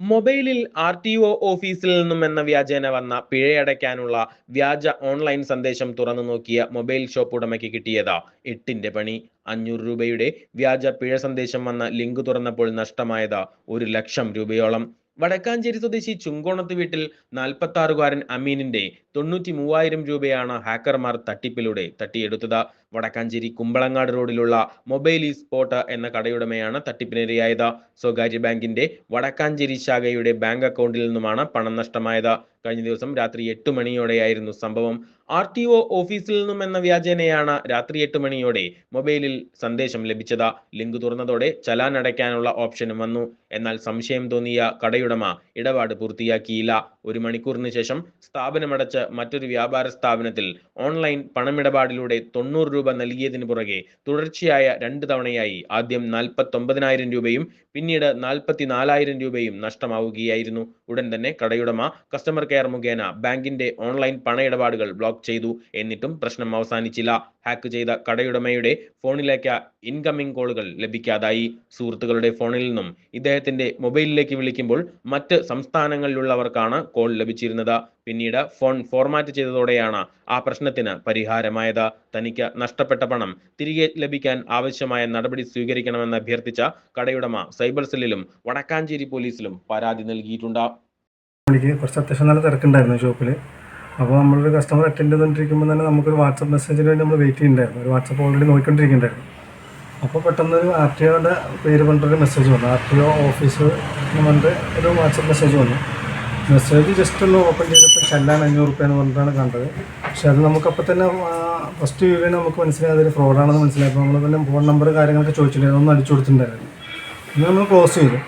മൊബൈലിൽ R T O ഓഫീസിൽ നിന്നും എന്ന വ്യാജേന വന്ന പിഴയടയ്ക്കാനുള്ള വ്യാജ ഓൺലൈൻ സന്ദേശം തുറന്നു നോക്കിയ മൊബൈൽ ഷോപ്പ് ഉടമയ്ക്ക് കിട്ടിയതാ എട്ടിന്റെ പണി. അഞ്ഞൂറ് രൂപയുടെ വ്യാജ പിഴ സന്ദേശം വന്ന ലിങ്ക് തുറന്നപ്പോൾ നഷ്ടമായത് ഒരു ലക്ഷം രൂപയോളം. വടക്കാഞ്ചേരി സ്വദേശി ചുങ്കോണത്ത് വീട്ടിൽ നാൽപ്പത്തി ആറുകാരൻ അമീനിന്റെ തൊണ്ണൂറ്റി മൂവായിരം രൂപയാണ് ഹാക്കർമാർ തട്ടിപ്പിലൂടെ തട്ടിയെടുത്തത്. വടക്കാഞ്ചേരി കുമ്പളങ്ങാട് റോഡിലുള്ള മൊബൈൽ ഈ സ്പോട്ട് എന്ന കടയുടമയാണ് തട്ടിപ്പിനിരയായത്. സ്വകാര്യ ബാങ്കിന്റെ വടക്കാഞ്ചേരി ശാഖയുടെ ബാങ്ക് അക്കൗണ്ടിൽ നിന്നുമാണ് പണം നഷ്ടമായത്. കഴിഞ്ഞ ദിവസം രാത്രി എട്ട് മണിയോടെയായിരുന്നു സംഭവം. ആർ ടി ഒ ഓഫീസിൽ നിന്നും എന്ന വ്യാജേനയാണ് രാത്രി എട്ട് മണിയോടെ മൊബൈലിൽ സന്ദേശം ലഭിച്ചത്. ലിങ്ക് തുറന്നതോടെ ചലാൻ അടയ്ക്കാനുള്ള ഓപ്ഷനും വന്നു. എന്നാൽ സംശയം തോന്നിയ കടയുടമ ഇടപാട് പൂർത്തിയാക്കിയില്ല. ഒരു മണിക്കൂറിന് ശേഷം സ്ഥാപനമടച്ച് മറ്റൊരു വ്യാപാര സ്ഥാപനത്തിൽ ഓൺലൈൻ പണമിടപാടിലൂടെ തൊണ്ണൂറ് രൂപ നൽകിയതിനു പുറകെ തുടർച്ചയായ രണ്ട് തവണയായി ആദ്യം നാൽപ്പത്തൊമ്പതിനായിരം രൂപയും പിന്നീട് നാൽപ്പത്തി നാലായിരം രൂപയും നഷ്ടമാവുകയായിരുന്നു. ഉടൻ തന്നെ കടയുടമ കസ്റ്റമർ കെയർ മുഖേന ബാങ്കിന്റെ ഓൺലൈൻ പണ ഇടപാടുകൾ ബ്ലോക്ക് ചെയ്തു. എന്നിട്ടും പ്രശ്നം അവസാനിച്ചില്ല. ഹാക്ക് ചെയ്ത കടയുടമയുടെ ഫോണിലേക്ക് ഇൻകമിംഗ് കോളുകൾ ലഭിക്കാതായി. സുഹൃത്തുക്കളുടെ ഫോണിൽ നിന്നും ഇദ്ദേഹത്തിന്റെ മൊബൈലിലേക്ക് വിളിക്കുമ്പോൾ മറ്റ് സംസ്ഥാനങ്ങളിലുള്ളവർക്കാണ് കോൾ ലഭിച്ചിരുന്നത്. പിന്നീട് ഫോൺ ഫോർമാറ്റ് ചെയ്തതോടെയാണ് ആ പ്രശ്നത്തിന് പരിഹാരമായത്. തനിക്ക് നഷ്ടപ്പെട്ട പണം തിരികെ ലഭിക്കാൻ ആവശ്യമായ നടപടി സ്വീകരിക്കണമെന്ന് അഭ്യർത്ഥിച്ച കടയുടമ സൈബർ സെല്ലിലും വടക്കാഞ്ചേരി പോലീസിലും പരാതി നൽകിയിട്ടുണ്ട്. കുറച്ച് അത്യാവശ്യം നല്ല തിരക്കുണ്ടായിരുന്നു ഷോപ്പിൽ അപ്പോൾ നമ്മളൊരു കസ്റ്റമർ അറ്റൻഡ് ചെയ്തുകൊണ്ടിരിക്കുമ്പോൾ തന്നെ നമുക്കൊരു വാട്സപ്പ് മെസ്സേജിന് വേണ്ടി നമ്മൾ വെയിറ്റ് ചെയ്യുന്നുണ്ടായിരുന്നു ഒരു വാട്സപ്പ് ഓൾറെഡി നോക്കിക്കൊണ്ടിരിക്കുന്നുണ്ടായിരുന്നു അപ്പോൾ പെട്ടെന്ന് ഒരു ആർ ടി ഒയുടെ പേര് പറഞ്ഞിട്ടൊരു മെസ്സേജ് വന്നു. ആർ ടി ഒ ഓഫീസ് പറഞ്ഞിട്ട് ഒരു വാട്സപ്പ് മെസ്സേജ് വന്നു. മെസ്സേജ് ജസ്റ്റ് ഒന്ന് ഓപ്പൺ ചെയ്തപ്പോൾ ചെല്ലാൻ അഞ്ഞൂറ് റുപ്യ എന്ന് പറഞ്ഞിട്ടാണ് കണ്ടത്. പക്ഷെ അത് നമുക്കപ്പോൾ തന്നെ ഫസ്റ്റ് വ്യൂവിന് നമുക്ക് മനസ്സിലായി അതൊരു ഫ്രോഡാണെന്ന് മനസ്സിലായപ്പോൾ നമ്മൾ തന്നെ ഫോൺ നമ്പർ കാര്യങ്ങളൊക്കെ ചോദിച്ചിട്ടുണ്ടായിരുന്നു ഒന്ന് അടിച്ചു കൊടുത്തിട്ടുണ്ടായിരുന്നു പിന്നെ നമ്മൾ ക്ലോസ് ചെയ്തു.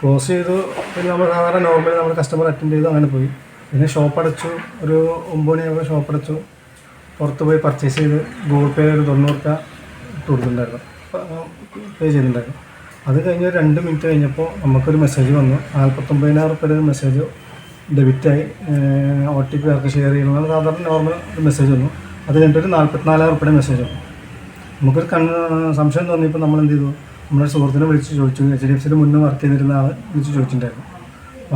ക്ലോസ് ചെയ്തു. പിന്നെ നമ്മൾ സാധാരണ നോർമലി നമ്മൾ കസ്റ്റമർ അറ്റൻഡ് ചെയ്തു അങ്ങനെ പോയി. പിന്നെ ഷോപ്പ് അടച്ചു. ഒരു ഒമ്പത് മണിയാകുമ്പോൾ ഷോപ്പ് അടച്ചു. പുറത്ത് പോയി പർച്ചേസ് ചെയ്ത് ഗൂഗിൾ പേ ഒരു തൊണ്ണൂറ് രൂപ ഇട്ട് കൊടുത്തിട്ടുണ്ടായിരുന്നു പേ ചെയ്തിട്ടുണ്ടായിരുന്നു. അത് കഴിഞ്ഞ് ഒരു രണ്ട് മിനിറ്റ് കഴിഞ്ഞപ്പോൾ നമുക്കൊരു മെസ്സേജ് വന്നു. നാൽപ്പത്തൊമ്പതിനായിരം റുപ്യയുടെ ഒരു മെസ്സേജ് ഡെബിറ്റായി ഒ ടി പി ആർക്ക് ഷെയർ ചെയ്യണമെന്ന് സാധാരണ നോർമൽ ഒരു മെസ്സേജ് വന്നു. അത് കഴിഞ്ഞിട്ടൊരു നാൽപ്പത്തിനാലായിരം റുപ്യയുടെ മെസ്സേജ് വന്നു. നമുക്കൊരു കൺ സംശയം തോന്നിയപ്പോൾ നമ്മൾ എന്ത് ചെയ്തു? നമ്മുടെ സുഹൃത്തിനെ വിളിച്ച് ചോദിച്ചു. എച്ച് ഡി എഫ് സിയിൽ മുന്നേ വർക്ക് ചെയ്തിരുന്ന ആൾ വിളിച്ച് ചോദിച്ചിട്ടുണ്ടായിരുന്നു.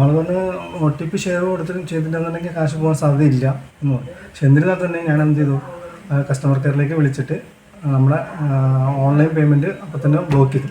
ആൾ പറഞ്ഞ് ഒ ടി പി ഷെയർ കൊടുത്തിട്ട് ചെയ്തിട്ടുണ്ടെന്നുണ്ടെങ്കിൽ കാശ് പോകാൻ സാധ്യതയില്ല എന്ന് പറഞ്ഞു. പക്ഷെ എന്നിരുന്നാൽ തന്നെ ഞാൻ എന്ത് ചെയ്തു? കസ്റ്റമർ കെയറിലേക്ക് വിളിച്ചിട്ട് നമ്മുടെ ഓൺലൈൻ പേയ്മെന്റ് അപ്പോൾ തന്നെ ബ്ലോക്ക് ചെയ്തു.